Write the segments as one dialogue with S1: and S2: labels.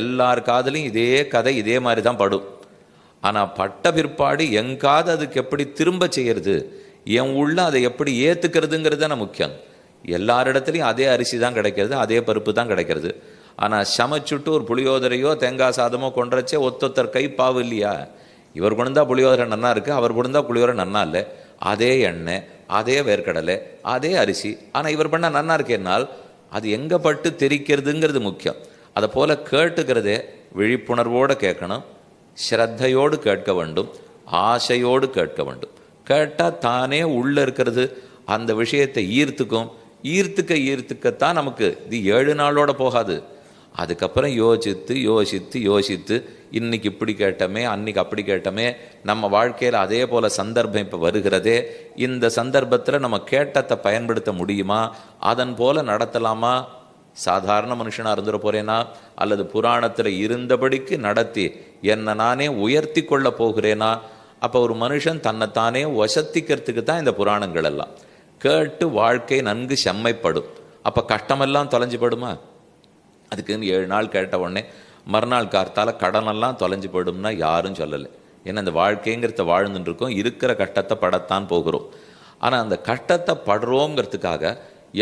S1: எல்லார் காதலையும் இதே கதை இதே மாதிரி தான் படும். ஆனால் பட்ட பிற்பாடு எங்காவது அதுக்கு எப்படி திரும்ப செய்கிறது என் உள்ள அதை எப்படி ஏற்றுக்கிறதுங்கிறது தானே முக்கியம். எல்லாரிடத்துலையும் அதே அரிசி தான் கிடைக்கிறது அதே பருப்பு தான் கிடைக்கிறது. ஆனால் சமைச்சுட்டு ஒரு புளியோதரையோ தேங்காய் சாதமோ கொண்டுறச்சே ஒத்தொத்தர் கை பாவு இல்லையா? இவர் கொண்டா புளியோதரை நன்னா இருக்கு அவர் கொண்டா புளியோதரை நன்னா இல்லை. அதே எண்ணெய் அதே வேர்க்கடலை அதே அரிசி. ஆனால் இவர் பண்ணால் நன்னா இருக்கேனால் அது எங்கே பட்டு தெரிக்கிறதுங்கிறது முக்கியம். அதை போல் கேட்டுக்கிறதே விழிப்புணர்வோடு கேட்கணும் ஸ்ரத்தையோடு கேட்க வேண்டும் ஆசையோடு கேட்க வேண்டும். கேட்டால் தானே உள்ளே இருக்கிறது அந்த விஷயத்தை ஈர்த்துக்கும். ஈர்த்துக்க ஈர்த்துக்கத்தான் நமக்கு இது ஏழு நாளோட போகாது. அதுக்கப்புறம் யோசித்து யோசித்து யோசித்து இன்னைக்கு இப்படி கேட்டோமே அன்னைக்கு அப்படி கேட்டோமே நம்ம வாழ்க்கையில் அதே போல் சந்தர்ப்பம் இப்போ வருகிறதே இந்த சந்தர்ப்பத்தில் நம்ம கேட்டத்தை பயன்படுத்த முடியுமா அதன் போல் நடத்தலாமா சாதாரண மனுஷனாக இருந்துட போகிறேனா அல்லது புராணத்தில் இருந்தபடிக்கு நடத்தி என்னை நானே உயர்த்தி கொள்ள போகிறேனா? அப்போ ஒரு மனுஷன் தன்னைத்தானே வசத்திக்கிறதுக்கு தான் இந்த புராணங்கள் எல்லாம். கேட்டு வாழ்க்கை நன்கு செம்மைப்படும். அப்போ கஷ்டமெல்லாம் தொலைஞ்சு படுமா அதுக்குன்னு ஏழு நாள் கேட்ட உடனே மறுநாள் கார்த்தால கடனெல்லாம் தொலைஞ்சு போயிடும்னா யாரும் சொல்லலை. ஏன்னா இந்த வாழ்க்கைங்கிறத வாழ்ந்துட்டு இருக்கோம். இருக்கிற கஷ்டத்தை படத்தான் போகிறோம். ஆனால் அந்த கஷ்டத்தை படுறோங்கிறதுக்காக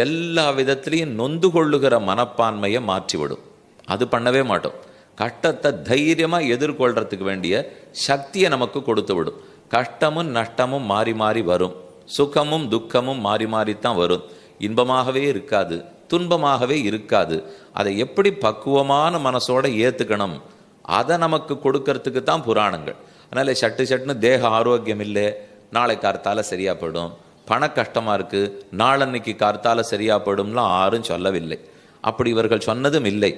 S1: எல்லா விதத்திலையும் நொந்து கொள்ளுகிற மனப்பான்மையை மாற்றிவிடும். அது பண்ணவே மாட்டோம். கஷ்டத்தை தைரியமாக எதிர்கொள்றதுக்கு வேண்டிய சக்தியை நமக்கு கொடுத்து விடும். கஷ்டமும் நஷ்டமும் மாறி மாறி வரும். சுகமும் துக்கமும் மாறி மாறித்தான் வரும். இன்பமாகவே இருக்காது துன்பமாகவே இருக்காது. அதை எப்படி பக்குவமான மனசோட ஏற்றுக்கணும் அதை நமக்கு கொடுக்கறதுக்கு தான் புராணங்கள். அதனால் சட்டு சட்டுன்னு தேக ஆரோக்கியம் இல்லை நாளை கார்த்தால சரியாக போயிடும். பண கஷ்டமாக இருக்கு நாளன்னைக்கு கார்த்தால சரியாக போயிடும்லாம் யாரும் சொல்லவில்லை. அப்படி இவர்கள் சொன்னதும் இல்லை.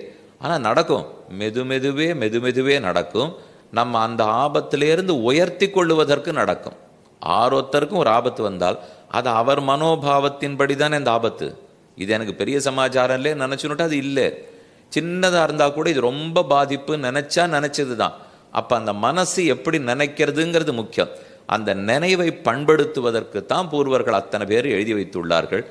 S1: ஆனால் நடக்கும். மெது மெதுவே மெது மெதுவே நடக்கும். நம்ம அந்த ஆபத்திலேருந்து உயர்த்தி கொள்ளுவதற்கு நடக்கும். ஆரோத்தருக்கும் ஒரு ஆபத்து வந்தால் அது அவர் மனோபாவத்தின்படி தானே இந்த ஆபத்து. இது எனக்கு பெரிய சமாச்சாரம் இல்லை நினச்சுனுட்டு அது இல்லை. சின்னதாக இருந்தால் கூட இது ரொம்ப பாதிப்பு நினச்சா நினச்சது தான் அப்போ அந்த மனசு எப்படி நினைக்கிறதுங்கிறது முக்கியம். அந்த நினைவை பண்படுத்துவதற்கு தான் பூர்வர்கள் அத்தனை பேர் எழுதி வைத்துள்ளார்கள்.